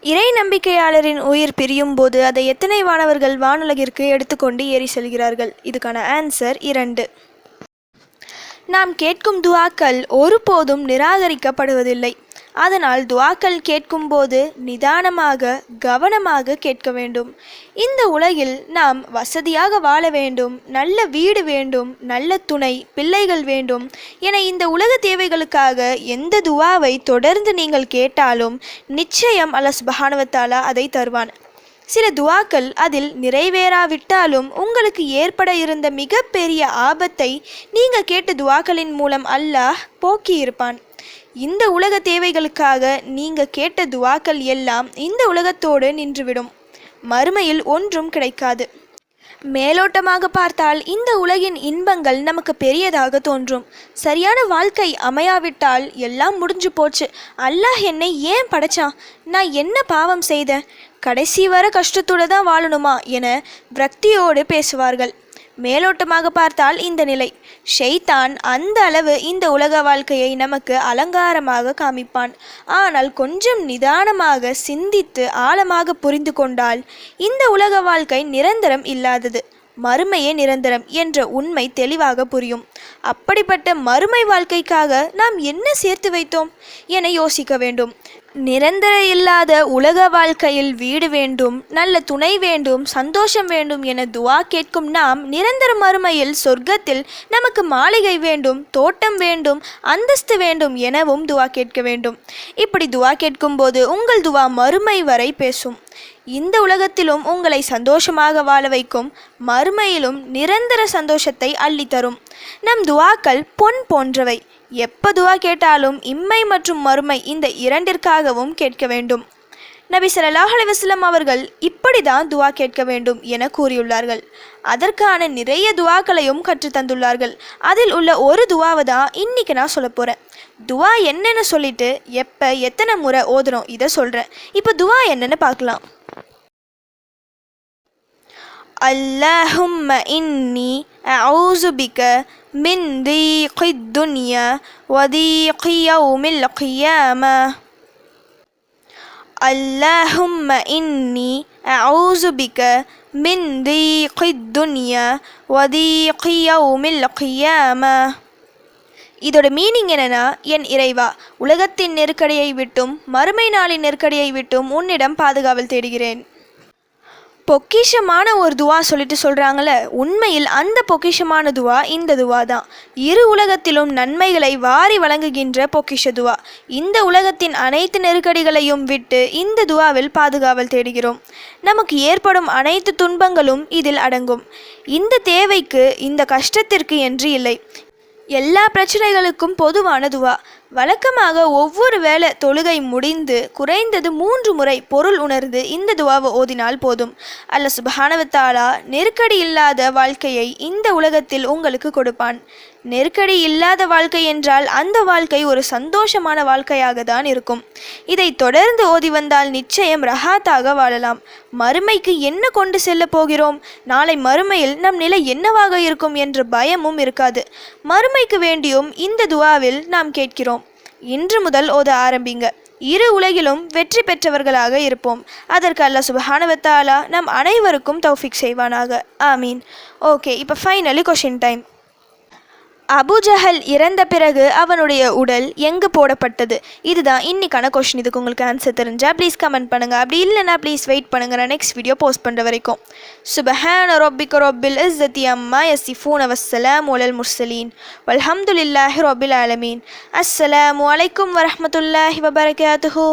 இறை நம்பிக்கையாளரின் உயிர் பிரியும் போது அதை எத்தனை வானவர்கள் வானுலகிற்கு எடுத்துக்கொண்டு ஏறி செல்கிறார்கள்? இதுக்கான ஆன்சர் இரண்டு. நாம் கேட்கும் துவாக்கள் ஒருபோதும் நிராகரிக்கப்படுவதில்லை. அதனால் துவாக்கள் கேட்கும்போது நிதானமாக கவனமாக கேட்க வேண்டும். இந்த உலகில் நாம் வசதியாக வாழ வேண்டும் நல்ல வீடு வேண்டும் நல்ல துணை பிள்ளைகள் வேண்டும் என இந்த உலக தேவைகளுக்காக எந்த துவாவை தொடர்ந்து நீங்கள் கேட்டாலும் நிச்சயம் அலஸ் சுபஹானுவத்தாலா அதை தருவான். சில துவாக்கள் அதில் நிறைவேறாவிட்டாலும் உங்களுக்கு ஏற்பட இருந்த மிகப்பெரிய ஆபத்தை நீங்கள் கேட்ட துவாக்களின் மூலம் அல்லாஹ் போக்கியிருப்பான். இந்த உலக தேவைகளுக்காக நீங்கள் கேட்ட துவாக்கள் எல்லாம் இந்த உலகத்தோடு நின்றுவிடும். மறுமையில் ஒன்றும் கிடைக்காது. மேலோட்டமாக பார்த்தால் இந்த உலகின் இன்பங்கள் நமக்கு பெரியதாக தோன்றும். சரியான வாழ்க்கை அமையாவிட்டால் எல்லாம் முடிஞ்சு போச்சு. அல்லாஹ் என்னை ஏன் படைச்சான் நான் என்ன பாவம் செய்தேன்? கடைசி வர கஷ்டத்தோடு தான் வாழணுமா? என விரக்தியோடு பேசுவார்கள். மேலோட்டமாக பார்த்தால் இந்த நிலை. ஷெய்தான் அந்த அளவு இந்த உலக வாழ்க்கையை நமக்கு அலங்காரமாக காமிப்பான். ஆனால் கொஞ்சம் நிதானமாக சிந்தித்து ஆழமாக புரிந்து கொண்டால் இந்த உலக வாழ்க்கை நிரந்தரம் இல்லாதது. மறுமையே நிரந்தரம் என்ற உண்மை தெளிவாக புரியும். அப்படிப்பட்ட மறுமை வாழ்க்கைக்காக நாம் என்ன சேர்த்து வைத்தோம்? என யோசிக்க வேண்டும். நிரந்தர இல்லாத உலக வாழ்க்கையில் வீடு வேண்டும் நல்ல துணை வேண்டும் சந்தோஷம் வேண்டும் என துவா கேட்கும் நாம் நிரந்தர மறுமையில் சொர்க்கத்தில் நமக்கு மாளிகை வேண்டும் தோட்டம் வேண்டும் அந்தஸ்து வேண்டும் எனவும் துவா கேட்க வேண்டும். இப்படி துவா கேட்கும்போது உங்கள் துவா மறுமை வரை பேசும். இந்த உலகத்திலும் உங்களை சந்தோஷமாக வாழ வைக்கும் மறுமையிலும் நிரந்தர சந்தோஷத்தை அள்ளித்தரும். நம் துவாக்கள் பொன் போன்றவை. எப்ப துவா கேட்டாலும் இம்மை மற்றும் மறுமை இந்த இரண்டிற்காகவும் கேட்க வேண்டும். நபி ஸல்லல்லாஹு அலைஹி அவர்கள் இப்படி தான் துவா கேட்க வேண்டும் என கூறியுள்ளார்கள். அதற்கான நிறைய துவாக்களையும் கற்று தந்துள்ளார்கள். அதில் உள்ள ஒரு துவாவை தான் இன்னைக்கு நான் சொல்ல போகிறேன் துவா என்னன்னு சொல்லிட்டு எப்போ எத்தனை முறை ஓதுறோம் இதை சொல்கிறேன் இப்போ துவா என்னன்னு பார்க்கலாம். اللهم إني أعوذ بك من ضيق الدنيا وضيق يوم القيامة اللهم إني أعوذ بك من ضيق الدنيا وضيق يوم القيامة இதோட மீனிங் என்னன்னா என் இறைவா உலகத்தின் நெருக்கடியை விட்டும் மறுமை நாளின் நெருக்கடியை விட்டும் உன்னிடம் பாதுகாவல் தேடுகிறேன் பொக்கிஷமான ஒரு துவா சொல்லிட்டு சொல்கிறாங்கள உண்மையில் அந்த பொக்கிஷமான துவா இந்த துவா தான். இரு உலகத்திலும் நன்மைகளை வாரி வழங்குகின்ற பொக்கிஷ துவா. இந்த உலகத்தின் அனைத்து நெருக்கடிகளையும் விட்டு இந்த துவாவில் பாதுகாவல் தேடுகிறோம். நமக்கு ஏற்படும் அனைத்து துன்பங்களும் இதில் அடங்கும். இந்த தேவைக்கு இந்த கஷ்டத்திற்கு என்று இல்லை. எல்லா பிரச்சனைகளுக்கும் பொதுவான துவா. வழக்கமாக ஒவ்வொரு வேளை தொழுகை முடிந்து குறைந்தது மூன்று முறை பொருள் உணர்ந்து இந்த துவாவை ஓதினால் போதும். அல்ல சுபஹானவத்தாலா நெருக்கடி இல்லாத வாழ்க்கையை இந்த உலகத்தில் உங்களுக்கு கொடுப்பான். நெருக்கடி இல்லாத வாழ்க்கை என்றால் அந்த வாழ்க்கை ஒரு சந்தோஷமான வாழ்க்கையாக தான் இருக்கும். இதை தொடர்ந்து ஓதி வந்தால் நிச்சயம் ரஹாத்தாக வாழலாம். மறுமைக்கு என்ன கொண்டு செல்ல போகிறோம்? நாளை மறுமையில் நம் நிலை என்னவாக இருக்கும் என்ற பயமும் இருக்காது. மறுமைக்கு வேண்டியும் இந்த துவாவில் நாம் கேட்கிறோம். இன்று முதல் ஓத ஆரம்பிங்க. இரு உலகிலும் வெற்றி பெற்றவர்களாக இருப்போம். அதற்கு அல்ல சுபஹானவத்தாலா நம் அனைவருக்கும் தௌஃபிக் செய்வானாக. ஆமீன். ஓகே இப்போ ஃபைனலி கொஷின் டைம் அபுஜஹல் இறந்த பிறகு அவனுடைய உடல் எங்கு போடப்பட்டது? இதுதான் இன்னைக்கான கொஷின் இதுக்கு உங்களுக்கு ஆன்சர் தெரிஞ்சால் ப்ளீஸ் கமெண்ட் பண்ணுங்கள் அப்படி இல்லைனா ப்ளீஸ் வெயிட் பண்ணுங்கள் நான் நெக்ஸ்ட் வீடியோ போஸ்ட் பண்ணுற வரைக்கும். சுபஹான ரொபிக் ரொபில் இஸ்ஸத்தி அம்மா யசிஃபூன் அவசலாம் ஒலல் முர்சலீன் வல்ஹம்துலில்லாஹி ரொபில் ஆலமீன் அஸ்ஸலாம் வலைக்கம் வரமத்துல்லாஹி வபரகாத்துஹு